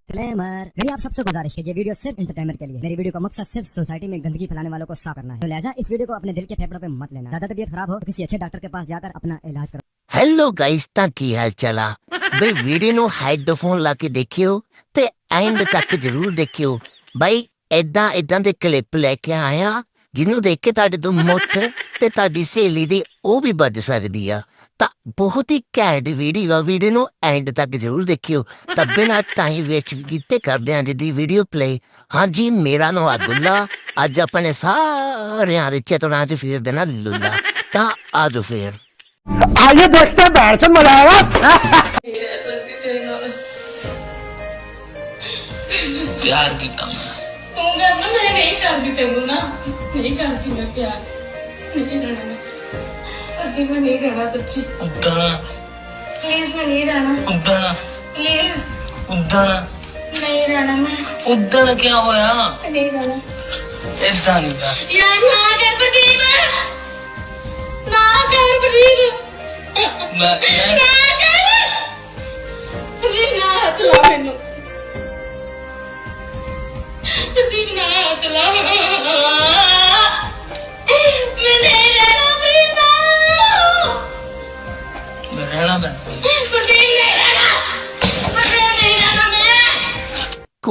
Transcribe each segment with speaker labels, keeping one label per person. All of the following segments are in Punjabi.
Speaker 1: डिस्क्लेमर मेरी आप सबसे गुजारिश है ये वीडियो सिर्फ एंटरटेनमेंट के लिए है। मेरी वीडियो का मकसद सिर्फ सोसाइटी में गंदगी फैलाने वालों को साफ करना है तो लिहाजा इस वीडियो को अपने दिल के फेफड़ों पे मत लेना ज्यादा तबीयत खराब हो तो किसी अच्छे डॉक्टर के पास जाकर अपना इलाज करो
Speaker 2: ਹੈਲੋ ਗਾਇਸ ਤਾਂ ਕੀ ਹਾਲ ਚਾਲਾ ਬਈ ਵੀਡੀਓ ਨੂੰ ਹੈਡਫੋਨ ਲਾ ਕੇ ਦੇਖਿਓ ਤੇ ਐਂਡ ਤੱਕ ਜ਼ਰੂਰ ਦੇਖਿਓ ਬਾਈ ਐਦਾਂ ਐਦਾਂ ਦੇ ਕਲਿੱਪ ਲੈ ਕੇ ਆਇਆ ਜਿਹਨੂੰ ਦੇਖ ਕੇ ਤੁਹਾਡੇ ਤੋਂ ਮੁੱਠ ਤੇ ਤੁਹਾਡੀ ਸਹੇਲੀ ਦੀ ਉਹ ਵੀ ਵੱਜ ਸਕਦੀ ਆ ਤਾਂ ਬਹੁਤ ਹੀ ਘੈਂਟ ਵੀਡੀਓ ਆ। ਵੀਡੀਓ ਨੂੰ ਐਂਡ ਤੱਕ ਜ਼ਰੂਰ ਦੇਖਿਓ। ਤਾਂ ਬਿਨਾਂ ਟਾਈਮ ਵੇਸਟ ਕੀਤੇ ਕਰਦੇ ਹਾਂ ਜੀ ਵੀਡੀਓ ਪਲੇ ਹਾਂਜੀ ਮੇਰਾ ਨਾਮ ਆ ਅੱਜ ਆਪਾਂ ਨੇ ਸਾਰਿਆਂ ਦੇ ਚਤਰਾਂ 'ਚ ਫੇਰ ਦੇਣਾ ਲੁੱਲਾ। ਤਾਂ ਆਜੋ ਫੇਰ।
Speaker 3: ਆਈਏ ਦੇਖਤੇ ਬੈਠ ਕੇ ਮਲਾਵਾ
Speaker 4: ਪਿਆਰ ਕੀਤਾ
Speaker 3: ਤੂੰ ਕਹਿੰਦਾ ਮੈਂ ਨਹੀਂ ਕਰਦੀ ਤੈਨੂੰ ਨਾ। ਨਹੀਂ ਕਰਦੀ ਮੈਂ ਪਿਆਰ। ਨਹੀਂ ਲੈਣਾ ਅੱਗੇ ਮੈਂ ਨਹੀਂ ਰਹਿਣਾ ਸੱਚੀ।
Speaker 4: ਉਦਾਂ
Speaker 3: ਪਲੀਜ਼ ਮੈਂ ਨਹੀਂ ਰਹਿਣਾ।
Speaker 4: ਉਦਾਂ
Speaker 3: ਪਲੀਜ਼
Speaker 4: ਉਦਾਂ
Speaker 3: ਨਹੀਂ ਰਹਿਣਾ ਮੈਂ।
Speaker 4: ਉਦਾਂ ਕੀ ਹੋਇਆ?
Speaker 3: ਨਹੀਂ ਰਹਿਣਾ।
Speaker 4: ਏਦਾਂ ਨਹੀਂ ਗਾ
Speaker 3: ਯਾਰ ਨਾ ਕਰ ਬਦੀਨ ਨਾ ਕਰ ਬਦੀਨ
Speaker 4: ਮੈਂ ਮੈਂ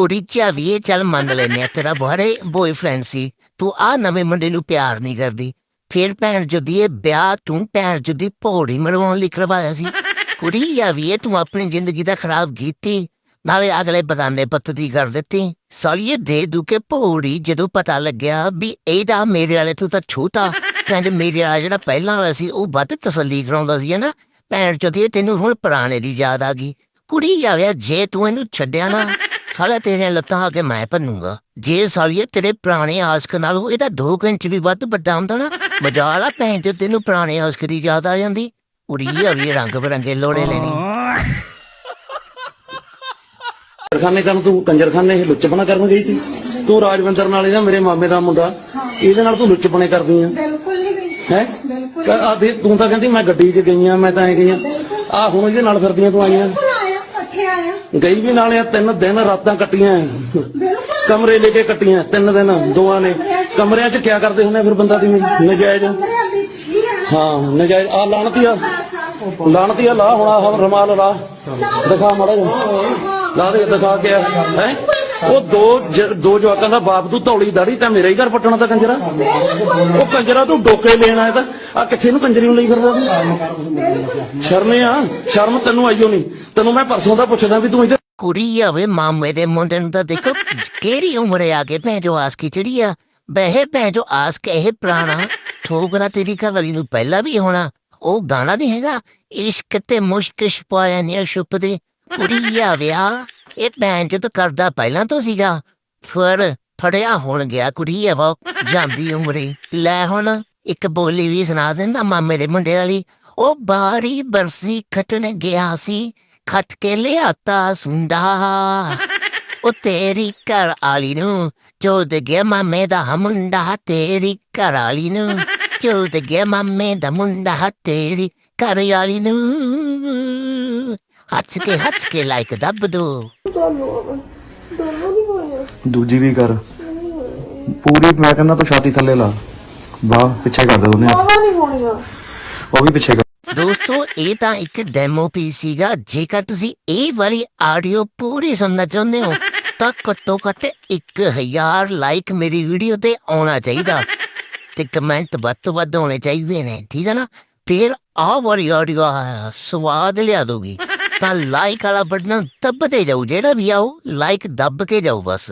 Speaker 3: ਮੈਂ
Speaker 2: ਕੁੜੀ ਚਾਵੀ ਇਹ ਚੱਲ ਮੰਨ ਲੈਨੇ ਆ ਤੇਰਾ ਬਾਰੇ ਬॉयਫ੍ਰੈਂਡ ਸੀ, ਤੂੰ ਆ ਨਵੇਂ ਮੁੰਡੇ ਨੂੰ ਪਿਆਰ ਨਹੀਂ ਕਰਦੀ। ਫਿਰ ਭੈਣ ਜਦੀ ਇਹ ਵਿਆਹ ਤੂੰ ਭੈਣ ਜਦੀ ਭੋੜੀ ਮਰਵਾਉਣ ਲਈ ਕਰਵਾਇਆ ਸੀ। ਕੁੜੀ ਜਾਵੀ ਇਹ ਤੂੰ ਆਪਣੀ ਜ਼ਿੰਦਗੀ ਦਾ ਖਰਾਬ ਕੀਤੀ, ਨਾਲੇ ਅਗਲੇ ਬਦਾਨੇ ਪੱਤਦੀ ਕਰ ਦਿੱਤੀ। ਸਾਲੀਏ ਦੇ ਦੂ ਕੇ ਭੋੜੀ ਜਦੋਂ ਪਤਾ ਲੱਗਿਆ ਵੀ ਇਹਦਾ ਮੇਰੇ ਵਾਲੇ ਤੋਂ ਤਾਂ ਛੋਟਾ ਕਹਿੰਦੇ ਮੇਰੇ ਵਾਲਾ ਜਿਹੜਾ ਪਹਿਲਾਂ ਵਾਲਾ ਸੀ, ਉਹ ਵੱਧ ਤਸੱਲੀ ਕਰਾਉਂਦਾ ਸੀ ਨਾ ਭੈਣ ਜਦੀ ਤੈਨੂੰ ਹੁਣ ਪੁਰਾਣੇ ਦੀ ਯਾਦ ਆ ਗਈ। ਕੁੜੀ ਜਾਵੇ ਜੇ ਤੂੰ ਇਹਨੂੰ ਛੱਡਿਆ ਨਾ ਸਾਲਾ ਤੇਰੀਆਂ ਲੱਤਾਂ ਆ ਕੇ ਮੈਂ ਭੰਨੂਗਾ। ਜੇ ਸਾਲੀਏ ਤੇਰੇ ਪੁਰਾਣੇ ਆਸਕ ਨਾਲੋਂ ਇਹਦਾ 2 ਘੰਟੇ ਵੀ ਵੱਧ ਵੱਡਾ ਹੁੰਦਾ ਨਾ ਮਜਾਲ ਆ ਭੈਣ ਤੇ ਤੈਨੂੰ ਪੁਰਾਣੇ ਆਸਕ ਦੀ ਯਾਦ ਆ ਜਾਂਦੀ। ਉੜੀ ਆ ਵੀ ਰੰਗ ਬਰੰਗੇ ਲੋੜੇ ਲੈਣੀ।
Speaker 5: ਕੰਜਰਖਾਨੇ ਕਰਨ ਤੂੰ ਕੰਜਰਖਾਨੇ ਇਹ ਲੁੱਚਪਣਾ ਕਰਨ ਗਈ ਸੀ? ਤੂੰ ਰਾਜਵਿੰਦਰ ਨਾਲ ਇਹਦਾ ਮੇਰੇ ਮਾਮੇ ਦਾ ਮੁੰਡਾ। ਇਹਦੇ ਨਾਲ ਤੂੰ ਲੁੱਚਪਣੇ ਕਰਦੀ ਆ?
Speaker 6: ਬਿਲਕੁਲ ਨਹੀਂ ਗਈ।
Speaker 5: ਹੈ? ਆ ਦੇ ਤੂੰ ਤਾਂ ਕਹਿੰਦੀ ਮੈਂ ਗੱਡੀ 'ਚ ਗਈ ਆ ਮੈਂ ਤਾਂ ਐ ਗਈ ਆ। ਆ ਹੁਣ ਇਹਦੇ ਨਾਲ ਫਿਰਦੀਆਂ ਤੂੰ ਆਈਆਂ
Speaker 6: ਬਿਲਕੁਲ ਆਇਆ ਇਕੱਠੇ ਆਇਆ
Speaker 5: ਗਈ ਵੀ ਨਾਲੇ ਤਿੰਨ ਦਿਨ ਰਾਤਾਂ ਕੱਟੀਆਂ ਕਮਰੇ ਲੈ ਕੇ ਕੱਟੀਆਂ ਤਿੰਨ ਦਿਨ ਦੋਵਾਂ ਨੇ। ਕਮਰਿਆਂ 'ਚ ਕੀ ਕਰਦੇ ਹੁੰਦੇ ਫਿਰ ਬੰਦਾ ਦੀ ਨਜਾਇਜ਼?
Speaker 6: ਹਾਂ,
Speaker 5: ਨਜਾਇਜ਼। ਆ ਲਾਣਤੀ ਆ। ਲਾਣਤੀ ਆ, ਲਾ ਹੁਣ ਆਹ ਰਮਾਲ ਲਾ। ਦਿਖਾ ਮਾੜਾ ਜਿਹਾ। ਲਾ ਦੇ, ਦਿਖਾ ਕੇ ਹੈ? ਉਹ ਦੋ ਦੋ ਜਵਾਕਾਂ ਦਾ ਬਾਪ ਤੂੰ ਧੌਲੀ ਦਾੜੀ, ਤਾਂ ਮੇਰਾ ਹੀ ਘਰ ਪੱਟਣਾ ਤਾਂ ਕੰਜਰਾ। ਉਹ ਕੰਜਰਾ ਤੂੰ ਡੋਕੇ ਲੈਣ ਆਇਆ ਤਾਂ ਆ ਕਿੱਥੇ ਨੂੰ ਕੰਜਰੀ ਨੂੰ ਲਈ ਫਿਰਦਾ ਤੂੰ? ਸ਼ਰਮੇ ਆ, ਸ਼ਰਮ ਤੈਨੂੰ ਆਈਓ ਨਹੀਂ ਤੈਨੂੰ ਮੈਂ ਪਰਸੋਂ ਦਾ ਪੁੱਛਦਾ ਵੀ ਤੂੰ ਇੱਧਰ
Speaker 2: ਕੁੜੀ ਆਵੇ, ਮਾਮੇ ਦੇ ਮੁੰਡੇ ਨੂੰ ਤਾਂ ਦੇਖੋ, ਕਿਹੜੀ ਉਮਰ ਆ ਕੇ ਭੈਣ ਜੋ ਆਸ ਕੀ ਚੜੀ ਆ। ਬਹਿ, ਭੈਣ ਜੋ ਆਸ ਕਹੇ, ਪ੍ਰਾਣਾ। ਠੋਕਰਾ ਤੇਰੀ ਘਰਵਾਲੀ ਨੂੰ ਪਹਿਲਾਂ ਵੀ ਹੋਣਾ। ਉਹ ਗਾਣਾ ਨਹੀਂ ਹੈਗਾ, ਇਸ਼ਕ ਤੇ ਮੁਸ਼ਕ ਛਪਾਇਆ ਨੇ ਛੁਪਦੇ। ਕੁੜੀ ਆਵਿਆ ਇਹ ਭੈਣ ਜੋ ਤਾਂ ਕਰਦਾ ਪਹਿਲਾਂ ਤੋਂ ਸੀਗਾ, ਫਿਰ ਫੜਿਆ ਹੁਣ ਗਿਆ ਕੁੜੀ ਆਵਾ ਜਾਂਦੀ ਉਮਰੇ। ਲੈ ਹੁਣ ਇੱਕ ਬੋਲੀ ਵੀ ਸੁਣਾ ਦਿੰਦਾ ਮਾਮੇ ਦੇ ਮੁੰਡੇ ਵਾਲੀ। ਉਹ ਬਾਰੀ ਬਰਸੀ ਖਟਣ ਗਿਆ ਸੀ, ਖੱਟ ਕੇ ਲਿਆਤਾ ਸੁੰਡਾ। ਉਹ ਤੇਰੀ ਘਰ ਵਾਲੀ ਨੂੰ ਚੋਦ ਗਿਆ ਮਾਮੇ ਦਾ ਮੁੰਡਾ, ਤੇਰੀ ਘਰ ਵਾਲੀ ਨੂੰ ਚੋਦ ਗਿਆ ਮਾਮੇ ਦਾ ਮੁੰਡਾ, ਤੇਰੀ ਘਰ ਆਲੀ ਨੂੰ ਹੱਥ ਕੇ ਹੱਥ ਕੇ ਲਾਈਕ ਦੱਬ ਦੋ।
Speaker 7: ਦੂਜੀ ਵੀ ਕਰ। ਪੂਰੀ ਮੈਂ ਕਹਿੰਦਾ ਤੂੰ ਛਾਤੀ ਥੱਲੇ ਲਾ। ਬਾਹ ਪਿੱਛੇ ਕਰ ਦੇ ਉਹਨੇ
Speaker 6: ਨਹੀਂ ਹੋਣੀਆਂ।
Speaker 7: ਉਹ ਵੀ ਪਿੱਛੇ ਕਰ।
Speaker 2: ਦੋਸਤੋ ਇਹ ਤਾਂ ਇੱਕ ਡੈਮੋ ਪੀਸ ਸੀਗਾ। ਜੇਕਰ ਤੁਸੀਂ ਇਹ ਵਾਲੀ ਆਡੀਓ ਪੂਰੀ ਸੁਣਨਾ ਚਾਹੁੰਦੇ ਹੋ ਤਾਂ ਘੱਟੋ ਘੱਟ 1000 ਲਾਈਕ ਮੇਰੀ ਵੀਡੀਓ ਤੇ ਆਉਣਾ ਚਾਹੀਦਾ। ਤੇ ਕਮੈਂਟ ਵੱਧ ਤੋਂ ਵੱਧ ਹੋਣੇ ਚਾਹੀਦੇ ਨੇ। ਠੀਕ ਹੈ ਨਾ? ਫਿਰ ਆਹ ਵਾਲੀ ਆਡੀਓ ਸਵਾਦ ਲਿਆ ਦੋਗੀ ਤਾਂ ਲਾਈਕ ਵਾਲਾ ਬਟਨ ਦੱਬਦੇ ਜਾਓ ਜਿਹੜਾ ਵੀ ਆਓ ਲਾਈਕ ਦੱਬ ਕੇ ਜਾਓ ਬਸ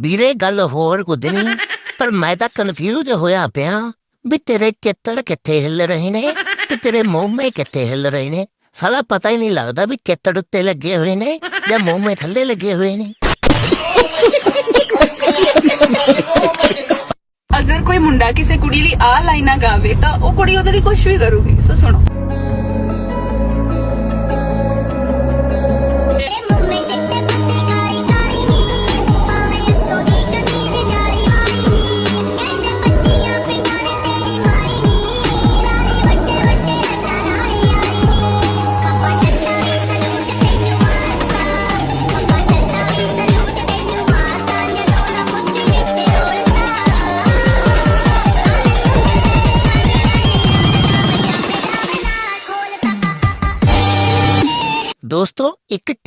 Speaker 2: ਵੀਰੇ ਗੱਲ ਹੋਰ ਕੁਝ ਨਹੀਂ ਪਰ ਮੈਂ ਤਾਂ ਕਨਫਿਊਜ਼ ਹੋਇਆ ਪਿਆ ਵੀ ਤੇਰੇ ਚਿੱਤੜ ਕਿੱਥੇ ਹਿੱਲ ਰਹੇ ਨੇ ਤੇ ਤੇਰੇ ਮੋਹਮੇ ਕਿੱਥੇ ਹਿੱਲ ਰਹੇ ਨੇ ਸਾਲਾ ਪਤਾ ਹੀ ਨਹੀਂ ਲੱਗਦਾ ਵੀ ਚਿੱਤੜ ਉੱਤੇ ਲੱਗੇ ਹੋਏ ਨੇ ਜਾਂ ਮੋਹਮੇ ਥੱਲੇ ਲੱਗੇ ਹੋਏ ਨੇ
Speaker 8: ਅਗਰ ਕੋਈ ਮੁੰਡਾ ਕਿਸੇ ਕੁੜੀ ਲਈ ਆ ਲਾਈਨਾਂ ਗਾਵੇ ਤਾਂ ਉਹ ਕੁੜੀ ਉਹਦੇ ਲਈ ਕੁਝ ਵੀ ਕਰੂਗੀ। ਸੋ ਸੁਣੋ।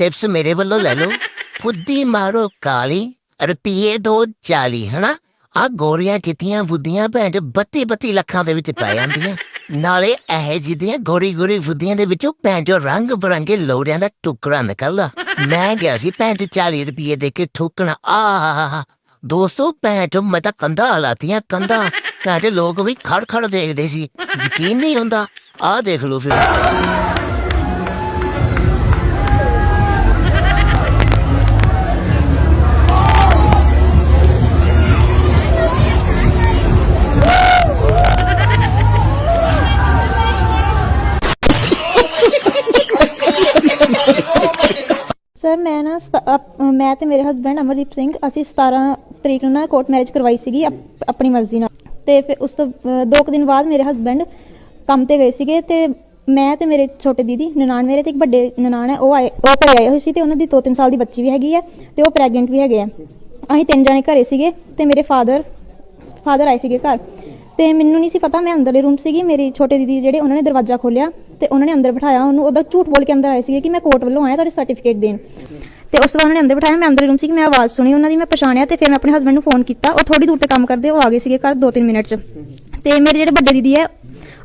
Speaker 2: ਟਿਪਸ ਮੇਰੇ ਵੱਲੋਂ ਲੈ ਲਓ ਫੁੱਦੀ ਮਾਰੋ ਕਾਲੀ ਰੁਪਈਏ ਦੋ 40 ਹਨਾ? ਆ ਗੋਰੀਆਂ ਚਿੱਟੀਆਂ ਬੁੱਧੀਆਂ ਭੈਣ 32 32 ਲੱਖਾਂ ਦੇ ਵਿੱਚ ਪੈ ਜਾਂਦੀਆਂ। ਨਾਲੇ ਇਹ ਜਿਹਦੀਆਂ ਗੋਰੀ ਗੋਰੀ ਬੁੱਧੀਆਂ ਦੇ ਵਿੱਚੋਂ ਭੈਣ ਚੋ ਰੰਗ ਬਰੰਗੇ ਲੋੜਿਆਂ ਦਾ ਟੁਕੜਾ ਨਿਕਲਦਾ। ਮੈਂ ਗਿਆ ਸੀ ਭੈਣ ਚੋ 40 ਰੁਪਏ ਦੇ ਕੇ ਠੋਕਣਾ। ਆਹ ਦੋਸਤੋ, ਭੈਣ ਚੋ ਮੈਂ ਤਾਂ ਕੰਧਾ ਲਾਤੀਆਂ ਕੰਧਾ। ਭੈਣ ਚੋ ਲੋਕ ਵੀ ਖੜ ਖੜ ਦੇਖਦੇ ਸੀ। ਯਕੀਨ ਨਹੀਂ ਹੁੰਦਾ। ਆਹ ਦੇਖ ਲਓ ਫਿਰ।
Speaker 9: ਮੈਂ ਨਾ ਮੈਂ ਤੇ ਮੇਰੇ ਹਸਬੰਡ ਅਮਰਦੀਪ ਸਿੰਘ ਅਸੀਂ 17 ਤਰੀਕ ਨੂੰ ਨਾ ਕੋਰਟ ਮੈਰਿਜ ਕਰਵਾਈ ਸੀਗੀ ਆਪਣੀ ਮਰਜ਼ੀ ਨਾਲ। ਤੇ ਫਿਰ ਉਸ ਤੋਂ ਅ, ਦਿਨ ਬਾਅਦ ਮੇਰੇ ਹਸਬੰਡ ਕੰਮ ਤੇ ਗਏ ਸੀਗੇ ਤੇ ਮੈਂ ਤੇ ਮੇਰੇ ਛੋਟੇ ਦੀਦੀ ਨਨਾਣ ਮੇਰੇ ਤੇ ਇੱਕ ਵੱਡੇ ਨਨਾਣ ਹੈ ਉਹ ਆਏ ਉਹ ਘਰੇ ਆਏ ਹੋਏ ਸੀ ਤੇ ਉਹਨਾਂ ਦੀ 2-3 ਸਾਲ ਦੀ ਬੱਚੀ ਵੀ ਹੈਗੀ ਹੈ ਤੇ ਉਹ ਪ੍ਰੈਗਨੈਂਟ ਵੀ ਹੈਗੇ ਆ। ਅਸੀਂ ਤਿੰਨ ਜਣੇ ਘਰੇ ਸੀਗੇ ਤੇ ਮੇਰੇ ਫਾਦਰ ਫਾਦਰ ਆਏ ਸੀਗੇ ਘਰ। ਤੇ ਮੈਨੂੰ ਨਹੀਂ ਸੀ ਪਤਾ, ਮੈਂ ਅੰਦਰਲੇ ਰੂਮ ਸੀਗੀ, ਮੇਰੀ ਛੋਟੇ ਦੀਦੀ ਜਿਹੜੇ ਉਹਨਾਂ ਨੇ ਦਰਵਾਜ਼ਾ ਖੋਲਿਆ ਤੇ ਉਹਨਾਂ ਨੇ ਅੰਦਰ ਬਿਠਾਇਆ ਉਹਨੂੰ, ਉਹਦਾ ਝੂਠ ਬੋਲ ਕੇ ਅੰਦਰ ਆਏ ਸੀਗੇ ਕਿ ਮੈਂ ਕੋਰਟ ਵੱਲੋਂ ਆਇਆ ਤੁਹਾਡੇ ਸਰਟੀਫਿਕੇਟ ਦੇਣ। ਤੇ ਉਸ ਤੋਂ ਬਾਅਦ ਉਹਨਾਂ ਨੇ ਅੰਦਰ ਬਿਠਾਇਆ, ਮੈਂ ਅੰਦਰਲੇ ਰੂਮ ਸੀ ਕਿ ਮੈਂ ਆਵਾਜ਼ ਸੁਣੀ, ਉਹਨਾਂ ਦੀ ਮੈਂ ਪਛਾਣਿਆ ਤੇ ਫਿਰ ਮੈਂ ਆਪਣੇ ਹਸਬੰਡ ਨੂੰ ਫੋਨ ਕੀਤਾ, ਉਹ ਥੋੜੀ ਦੂਰ ਤੇ ਕੰਮ ਕਰਦੇ, ਉਹ ਆ ਗਏ ਸੀਗੇ ਘਰ 2-3 ਮਿੰਟ 'ਚ। ਤੇ ਮੇਰੇ ਜਿਹੜੇ ਵੱਡੇ ਦੀਦੀ ਹੈ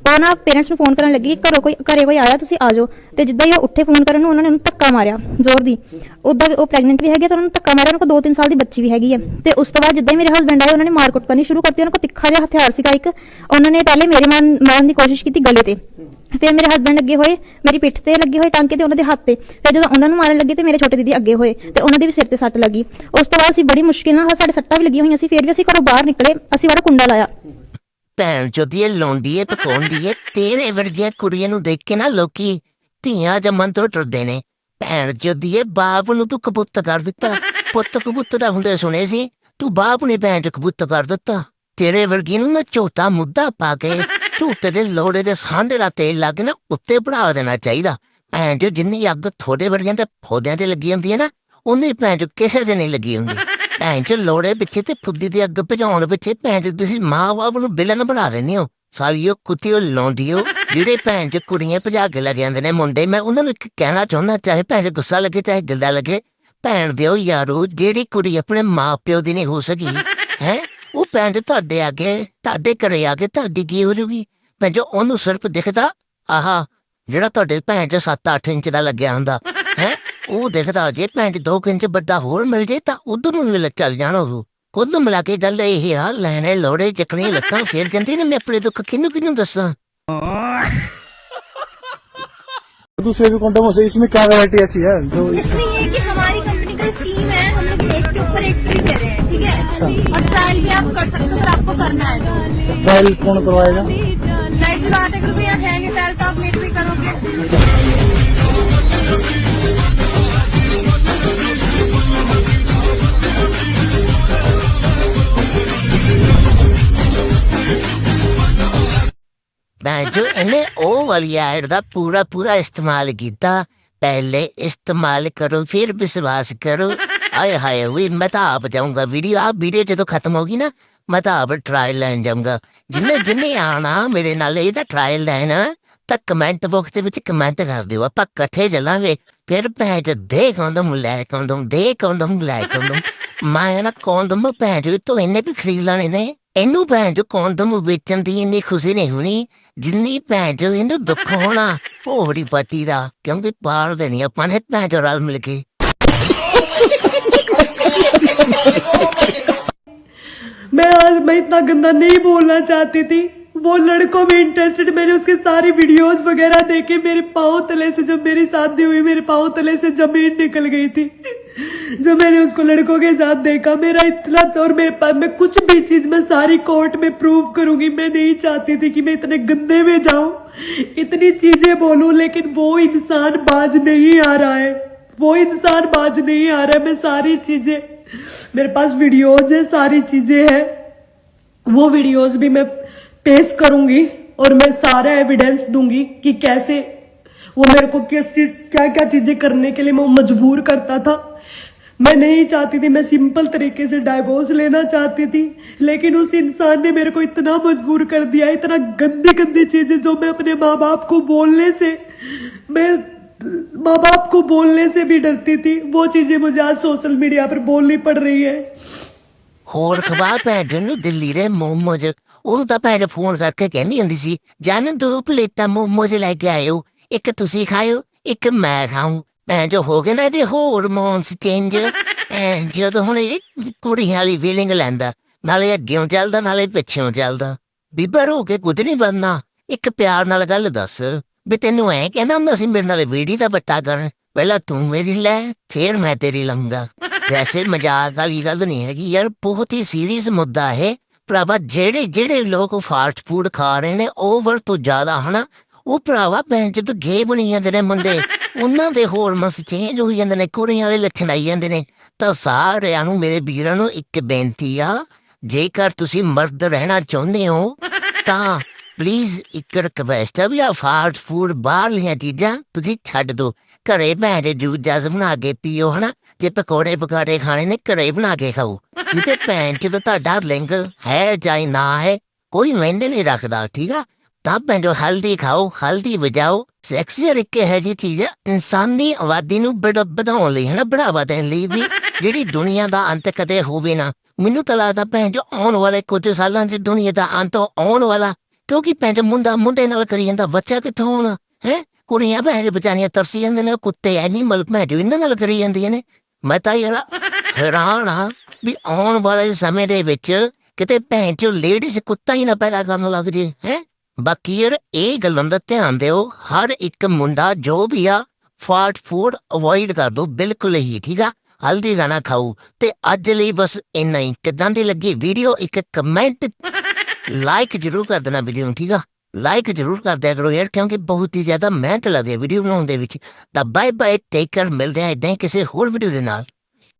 Speaker 9: ਉਹ ਨਾ ਪੇਰੈਂਟਸ ਨੂੰ ਫੋਨ ਕਰਨ ਲੱਗੀ ਘਰੋਂ ਕੋਈ, ਘਰੇ ਕੋਈ ਆਇਆ ਤੁਸੀਂ ਆ ਜਾਓ। ਤੇ ਜਿੱਦਾਂ ਹੀ ਉਹ ਉੱਠੇ ਫੋਨ ਕਰਨ ਨੂੰ, ਉਹਨਾਂ ਨੇ ਉਹਨੂੰ ਧੱਕਾ ਮਾਰਿਆ, ਜ਼ੋਰ ਦੀ। ਉਦਾਂ ਉਹ ਪ੍ਰੈਗਨੈਂਟ ਵੀ ਹੈਗੀ ਹੈ ਤੇ ਉਹਨਾਂ ਨੂੰ ਧੱਕਾ ਮਾਰਿਆ, ਉਹਨਾਂ ਕੋਲ 2-3 ਸਾਲ ਦੀ ਬੱਚੀ ਵੀ ਹੈਗੀ ਹੈ ਤੇ ਉਸ ਤੋਂ ਬਾਅਦ ਜਿੱਦਾਂ ਹੀ ਮੇਰੇ ਹਸਬੰਡ ਆਏ, ਉਹਨਾਂ ਨੇ ਮਾਰਕੁੱਟ ਕਰਨੀ ਸ਼ੁਰੂ ਕਰਤੀ, ਉਹਨਾਂ ਕੋਲ ਤਿੱਖਾ ਜਿਹਾ ਹਥਿਆਰ ਸੀਗਾ ਇੱਕ। ਉਹਨਾਂ ਨੇ ਪਹਿਲੇ ਮੇਰੇ ਮਾਰਨ ਮਾਰਨ ਦੀ ਕੋਸ਼ਿਸ਼ ਕੀਤੀ ਗਲੇ ਤੇ। ਫਿਰ ਮੇਰੇ ਹਸਬੰਡ ਅੱਗੇ ਹੋਏ, ਮੇਰੀ ਪਿੱਠ ਤੇ ਲੱਗੇ ਹੋਏ ਟਾਂਕੇ ਤੇ ਉਹਨਾਂ ਦੇ ਹੱਥ ਤੇ। ਫਿਰ ਜਦੋਂ ਉਹਨਾਂ ਨੂੰ ਮਾਰਨ ਲੱਗੇ ਤੇ ਮੇਰੇ ਛੋਟੇ ਦੀਦੀ ਅੱਗੇ ਹੋਏ, ਤੇ ਉਹਨਾਂ ਦੇ ਵੀ ਸਿਰ ਤੇ ਸੱਟ ਲੱਗੀ। ਉਸ ਤੋਂ ਬਾਅਦ ਅਸੀਂ ਬੜੀ ਮੁਸ਼ਕਿਲ ਨਾਲ ਸਾਡੇ ਸੱਟਾਂ ਵੀ ਲੱਗੀਆਂ ਹੋਈਆਂ ਸੀ, ਫਿਰ ਵੀ ਅਸੀਂ ਘਰੋਂ ਬਾਹਰ ਨਿਕਲੇ, ਅਸੀਂ ਵਾਲਾ ਕੁੰਡਾ ਲਾਇਆ।
Speaker 2: ਭੈਣ ਚੋਦੀ ਇਹ ਲੋਂਦੀ ਏ, ਪਕਾਉਂਦੀ ਏ, ਤੇਰੇ ਵਰਗੀਆਂ ਕੁੜੀਆਂ ਨੂੰ ਦੇਖ ਕੇ ਨਾ ਲੋਕੀ ਧੀਆਂ ਜੰਮਣ ਤੋਂ ਡਰਦੇ ਨੇ। ਭੈਣ ਚੋਦੀ ਏ, ਬਾਪ ਨੂੰ ਤੂੰ ਕਬੂਤ ਕਰ ਦਿੱਤਾ। ਪੁੱਤ ਕਬੂਤ ਦਾ ਹੁੰਦੇ ਸੁਣੇ ਸੀ, ਤੂੰ ਬਾਪ ਨੇ ਭੈਣ ਚ ਕਬੂਤ ਕਰ ਦਿੱਤਾ। ਤੇਰੇ ਵਰਗੀ ਨੂੰ ਨਾ ਝੋਟਾ ਮੁੱਦਾ ਪਾ ਕੇ ਝੂਟੇ ਦੇ ਲੋੜੇ ਦੇ ਸਾਂਡੇ ਦਾ ਤੇਲ ਲਾ ਕੇ ਨਾ ਉੱਤੇ ਬਣਾ ਦੇਣਾ ਚਾਹੀਦਾ। ਭੈਣ, ਜੋ ਜਿੰਨੀ ਅੱਗ ਥੋੜੇ ਵਰਗਿਆਂ ਦੇ ਫੋਦਿਆਂ ਤੇ ਲੱਗੀ ਹੁੰਦੀ ਹੈ ਨਾ ਉਨੀ ਭੈਣ ਜੋ ਕਿਸੇ ਤੇ ਨਹੀਂ ਲੱਗੀ ਹੁੰਦੀ। ਭੈਣ ਚ ਲੋੜੇ ਪਿੱਛੇ ਤੇ ਫੁੱਦੀ ਦੇ ਅੱਗ ਭਜਾਉਣ ਪਿੱਛੇ ਭੈਣ ਚ, ਤੁਸੀਂ ਮਾਂ ਬਾਪ ਨੂੰ ਬਿਲਨ ਬਣਾ ਦਿੰਦੇ ਹੋ। ਸਾਲੀਓ ਕੁੱਤੀਓ ਲਾਉਂਦੀਓ ਜਿਹੜੇ ਭੈਣ ਚ ਕੁੜੀਆਂ ਭਜਾ ਕੇ ਲੈ ਜਾਂਦੇ ਨੇ ਮੁੰਡੇ, ਮੈਂ ਉਹਨਾਂ ਨੂੰ ਇੱਕ ਕਹਿਣਾ ਚਾਹੁੰਦਾ, ਚਾਹੇ ਭੈਣ ਚ ਗੁੱਸਾ ਲੱਗੇ, ਚਾਹੇ ਗਿਲਦਾ ਲੱਗੇ, ਭੈਣ ਦਿਓ ਯਾਰੋ, ਜਿਹੜੀ ਕੁੜੀ ਆਪਣੇ ਮਾਂ ਪਿਓ ਦੀ ਨਹੀਂ ਹੋ ਸਕੀ, ਹੈ? ਉਹ ਭੈਣ ਚ ਤੁਹਾਡੇ ਅੱਗੇ ਤੁਹਾਡੇ ਘਰੇ ਆ ਕੇ ਤੁਹਾਡੀ ਕੀ ਹੋ ਜੂਗੀ? ਭੈਣ ਜੋ ਉਹਨੂੰ ਸਿਰਫ ਦਿਖਦਾ, ਆਹਾ, ਜਿਹੜਾ ਤੁਹਾਡੇ ਭੈਣ ਚ 7-8 ਇੰਚ ਦਾ ਲੱਗਿਆ ਹੁੰਦਾ। ਹੈ ਉਹ ਦਿਖਦਾ ਜੇ ਭੈਣ ਚ 2 ਇੰਚ ਵੱਡਾ ਹੋਰ ਮਿਲ ਜੇ ਤਾਂ ਉਧਰ ਨੂੰ ਵੀ ਲੈ ਚੱਲ ਜਾਣਾ ਉਹ ਕੁੱਲ ਮਿਲਾ ਕੇ ਗੱਲ ਇਹ ਆ ਲੈਣੇ ਲੋੜੇ ਚੱਕਣੀ ਲੱਤਾਂ ਫੇਰ ਕਹਿੰਦੀ ਨੇ ਮੈਂ ਆਪਣੇ ਦੁੱਖ ਕਿਹਨੂੰ ਕਿਹਨੂੰ ਦੱਸਾਂ
Speaker 10: दूसरे भी कॉन्डम से इसमें क्या वैरायटी ऐसी है जो
Speaker 8: इसमें ये है कि हमारी कंपनी का स्कीम है हम लोग एक के ऊपर एक फ्री दे रहे हैं ठीक है और ट्रायल भी आप कर सकते हो अगर आपको करना है तो
Speaker 10: ट्रायल कौन करवाएगा
Speaker 8: लाइट से बात अगर कोई है नहीं ट्रायल तो आप मेरे भी करोगे
Speaker 2: ਮੈਂ ਜੋ ਇਹਨੇ ਉਹ ਵਾਲੀ ਐਡ ਦਾ ਪੂਰਾ ਪੂਰਾ ਇਸਤੇਮਾਲ ਕੀਤਾ ਪਹਿਲੇ ਇਸਤੇਮਾਲ ਕਰੋ ਫਿਰ ਵਿਸ਼ਵਾਸ ਕਰੋ ਆਏ ਹਾਏ ਵੀ ਮੈਂ ਤਾਂ ਆਪ ਜਾਊਂਗਾ ਵੀਡੀਓ ਆ ਵੀਡੀਓ ਜਦੋਂ ਖਤਮ ਹੋਗੀ ਨਾ ਮੈਂ ਤਾਂ ਆਪ ਟਰਾਇਲ ਲੈਣ ਜਾਊਂਗਾ ਜਿੰਨੇ ਜਿੰਨੇ ਆਣਾ ਮੇਰੇ ਨਾਲ ਇਹਦਾ ਟਰਾਇਲ ਲੈਣ ਤਾਂ ਕਮੈਂਟ ਬਾਕਸ ਦੇ ਵਿੱਚ ਕਮੈਂਟ ਕਰ ਦਿਓ ਆਪਾਂ ਇਕੱਠੇ ਚੱਲਾਂਗੇ ਫਿਰ ਭੈਣ ਦੇ ਕੰਦਮ ਲੈ ਕੰਦਮ ਦੇ ਕੰਦਮ ਲੈ ਕੰਦਮ ਮੈਂ ਨਾ ਕੰਦਮ ਭੈਣ ਜੋ ਤੋਂ ਇਹਨੇ ਵੀ ਖਰੀਦ ਲੈਣੇ ਨੇ ਇਹਨੂੰ ਭੈਣ ਜੋ ਕੰਦਮ ਵੇਚਣ ਦੀ ਇੰਨੀ ਖੁਸ਼ੀ ਨਹੀਂ ਹੋਣੀ ਜਿੰਨੀ ਭੈਣ ਜੋ ਇਹਨੂੰ ਦੁੱਖ ਹੋਣਾ ਉਹ ਬੜੀ ਪੱਟੀ ਦਾ ਕਿਉਂਕਿ ਪਾਰ ਦੇਣੀ ਆਪਾਂ ਨੇ ਭੈਣ ਜੋ ਰਲ ਮਿਲ ਕੇ
Speaker 6: मैं आज मैं इतना गंदा नहीं बोलना चाहती थी वो लड़कों में इंटरेस्टेड मैंने उसके सारी वीडियोस वगैरह देखे, मेरे पाँव तले से जब मेरी शादी हुई, मेरे पाँव तले से ज़मीन निकल गई थी। जब मैंने उसको लड़कों के साथ देखा, मेरा इतना, और मेरे पास, मैं कुछ भी चीज़, मैं सारी कोर्ट में प्रूव करूँगी, मैं नहीं चाहती थी कि मैं इतने गंदे में जाऊँ। इतनी चीज़ें बोलूँ, लेकिन वो इंसान बाज नहीं आ रहा है। वो इंसान बाज नहीं आ रहा है, मैं सारी चीज़ें, मेरे पास वीडियोज़ है, सारी चीज़ें हैं। वो वीडियोज़ भी मैं पेश करूँगी और मैं सारा एविडेंस दूँगी कि कैसे वो मेरे को किस चीज़ क्या क्या चीज़ें करने के लिए मैं मजबूर करता था। मैं नहीं चाहती थी, मैं सिंपल तरीके से डाइवोर्स लेना चाहती थी, लेकिन उस इंसान ने मेरे को इतना मजबूर कर दिया, इतना गंदी गंदी चीज़ें जो मैं अपने माँ बाप को बोलने से, मैं माँ बाप को बोलने से भी डरती थी। वो चीज़ें मुझे आज सोशल मीडिया पर बोलनी पड़ रही है।
Speaker 2: और खबर पैटर्न दिल्ली रे मोमोज। ਦਿੱਲੀ ਤਾਂ ਭੈਣ ਫੋਨ ਕਰਕੇ ਕਹਿੰਦੀ ਹੁੰਦੀ ਸੀ ਜਾਨ ਦੋ ਪਲੇਟਾਂ ਮੋਮੋਜ ਲੈ ਕੇ ਆਇਓ, ਇੱਕ ਤੁਸੀਂ ਖਾਇਓ, ਇੱਕ ਮੈਂ ਖਾਉਂ ਭੈਣ ਜੋ ਹੋ ਗਏ ਨਾ ਇਹਦੇ ਹਾਰਮੋਨਸ ਚੇਂਜ ਜਦੋਂ ਹੁਣ ਇਹ ਕੁੜੀ ਵਾਲੀ ਫੀਲਿੰਗ ਲੈਂਦਾ, ਨਾਲੇ ਅੱਗਿਓਂ ਚੱਲਦਾ, ਨਾਲੇ ਪਿੱਛੋਂ ਚੱਲਦਾ। ਬੀਬਰ ਹੋ ਕੇ ਕੁਝ ਨਹੀਂ ਬਣਨਾ, ਇੱਕ ਪਿਆਰ ਨਾਲ ਗੱਲ ਦੱਸ, ਵੀ ਤੈਨੂੰ ਐ ਕਹਿੰਦਾ ਹੁੰਦਾ ਸੀ, ਮੇਰੇ ਨਾਲ ਵੀੜੀ ਦਾ ਬੱਟਾ ਕਰ, ਪਹਿਲਾਂ ਤੂੰ ਮੇਰੀ ਲੈ, ਫੇਰ ਮੈਂ ਤੇਰੀ ਲੰਗਾ ਵੈਸੇ ਮਜ਼ਾਕ ਵਾਲੀ ਗੱਲ ਨਹੀਂ ਹੈਗੀ ਯਾਰ, ਬਹੁਤ ਹੀ ਸੀਰੀਅਸ ਮੁੱਦਾ ਹੈ ਭਰਾਵਾ ਜਿਹੜੇ ਜਿਹੜੇ ਲੋਕ ਫਾਸਟ ਫੂਡ ਖਾ ਰਹੇ ਨੇ ਓਵਰ ਤੋਂ ਜ਼ਿਆਦਾ ਹਨਾ? ਉਹ ਭਰਾਵਾ ਭੈਣ ਜਦ ਗੇ ਬਣੀ ਜਾਂਦੇ ਨੇ ਮੁੰਡੇ ਉਹਨਾਂ ਦੇ ਹਾਰਮੋਨਸ ਚੇਂਜ ਹੋਈ ਜਾਂਦੇ ਨੇ ਕੁੜੀਆਂ ਵਾਲੇ ਲੱਛਣ ਆਈ ਜਾਂਦੇ ਨੇ। ਤਾਂ ਸਾਰਿਆਂ ਨੂੰ ਮੇਰੇ ਵੀਰਾਂ ਨੂੰ ਇੱਕ ਬੇਨਤੀ ਆ ਜੇਕਰ ਤੁਸੀਂ ਮਰਦ ਰਹਿਣਾ ਚਾਹੁੰਦੇ ਹੋ ਤਾਂ ਪਲੀਜ਼ ਇੱਕ ਰਿਕਵੈਸਟ ਆ ਵੀ ਆ ਫਾਸਟ ਫੂਡ ਬਾਹਰਲੀਆਂ ਚੀਜ਼ਾਂ ਤੁਸੀਂ ਛੱਡ ਦਿਓ। ਘਰੇ ਭੈਣ ਦੇ ਜੂਸ ਜਾਸ ਬਣਾ ਕੇ ਪੀਓ, ਹਨਾ? ਜੇ ਪਕੌੜੇ ਪਕਾੜੇ ਖਾਣੇ ਨੇ, ਘਰੇ ਬਣਾ ਕੇ ਖਾਓ। ਜਿੱਤੇ ਭੈਣ ਚ ਵੀ ਤੁਹਾਡਾ ਲਿੰਗ ਹੈ ਜਾਂ ਨਾ ਹੈ, ਕੋਈ ਮਹਿੰਦੇ ਨਹੀਂ ਰੱਖਦਾ, ਠੀਕ ਆ? ਤਾਂ ਭੈਣ ਜੋ ਹਲਦੀ ਖਾਓ ਹਲਦੀ ਵਜਾਓ। ਸੈਕਸ ਇੱਕ ਹੈ ਜੀ ਚੀਜ਼ ਹੈ ਇਨਸਾਨੀ ਆਬਾਦੀ ਨੂੰ ਵਧਾਉਣ ਲਈ, ਹਨਾ? ਬੜਾਵਾ ਦੇਣ ਲਈ ਵੀ ਜਿਹੜੀ ਦੁਨੀਆ ਦਾ ਅੰਤ ਕਦੇ ਹੋਵੇ ਨਾ। ਮੈਨੂੰ ਤਾਂ ਲੱਗਦਾ ਭੈਣ ਜੋ ਆਉਣ ਵਾਲੇ ਕੁਝ ਸਾਲਾਂ 'ਚ ਦੁਨੀਆ ਦਾ ਅੰਤ ਆਉਣ ਵਾਲਾ ਕਿਉਂਕਿ ਭੈਣ ਮੁੰਡਾ, ਮੁੰਡੇ ਨਾਲ ਕਰੀ ਜਾਂਦਾ, ਬੱਚਾ ਕਿੱਥੋਂ ਹੋਣਾ ਹੈ? ਕੁੜੀਆਂ ਭੈਣ ਬਚਾਰੀਆਂ ਤਰਸੀ ਜਾਂਦੇ ਨੇ, ਕੁੱਤੇ ਐਨੀਮਲ ਭੈਣ ਇਹਨਾਂ ਨਾਲ ਕਰੀ ਜਾਂਦੀਆਂ ਨੇ। ਮੈਂ ਤਾਂ ਯਾਰ ਹੈਰਾਨ ਆ ਵੀ ਆਉਣ ਵਾਲੇ ਸਮੇਂ ਦੇ ਵਿੱਚ ਕਿਤੇ ਭੈਣ ਚੋ ਲੇਡੀਜ਼ ਕੁੱਤਾ ਹੀ ਨਾ ਪੈਦਾ ਕਰਨ ਲੱਗ ਜੇ, ਹੈ? ਬਾਕੀ ਯਾਰ ਇਹ ਗੱਲਾਂ ਦਾ ਧਿਆਨ ਦਿਓ, ਹਰ ਇੱਕ ਮੁੰਡਾ ਜੋ ਵੀ ਆ ਫਾਸਟ ਫੂਡ ਅਵੋਇਡ ਕਰ ਦੋ, ਬਿਲਕੁਲ ਹੀ, ਠੀਕ ਆ? ਹਲਦੀ ਗਾਣਾ ਖਾਓ। ਤੇ ਅੱਜ ਲਈ ਬਸ ਇੰਨਾ ਹੀ। ਕਿਦਾਂ ਦੀ ਲੱਗੀ ਵੀਡੀਓ? ਇੱਕ ਕਮੈਂਟ ਲਾਈਕ ਜ਼ਰੂਰ ਕਰ ਦੇਣਾ ਵੀਡੀਓ ਨੂੰ, ਠੀਕ ਆ? ਲਾਈਕ ਜ਼ਰੂਰ ਕਰ ਦਿਆ ਕਰੋ ਯਾਰ, ਕਿਉਂਕਿ ਬਹੁਤ ਹੀ ਜ਼ਿਆਦਾ ਮਿਹਨਤ ਲੱਗਦੀ ਹੈ ਵੀਡੀਓ ਬਣਾਉਣ ਦੇ ਵਿੱਚ। ਤਾਂ ਬਾਏ ਬਾਏ ਟੇਕ ਕਰ ਮਿਲਦੇ ਆ ਇਦਾਂ ਹੀ ਕਿਸੇ ਹੋਰ ਵੀਡੀਓ ਦੇ ਨਾਲ।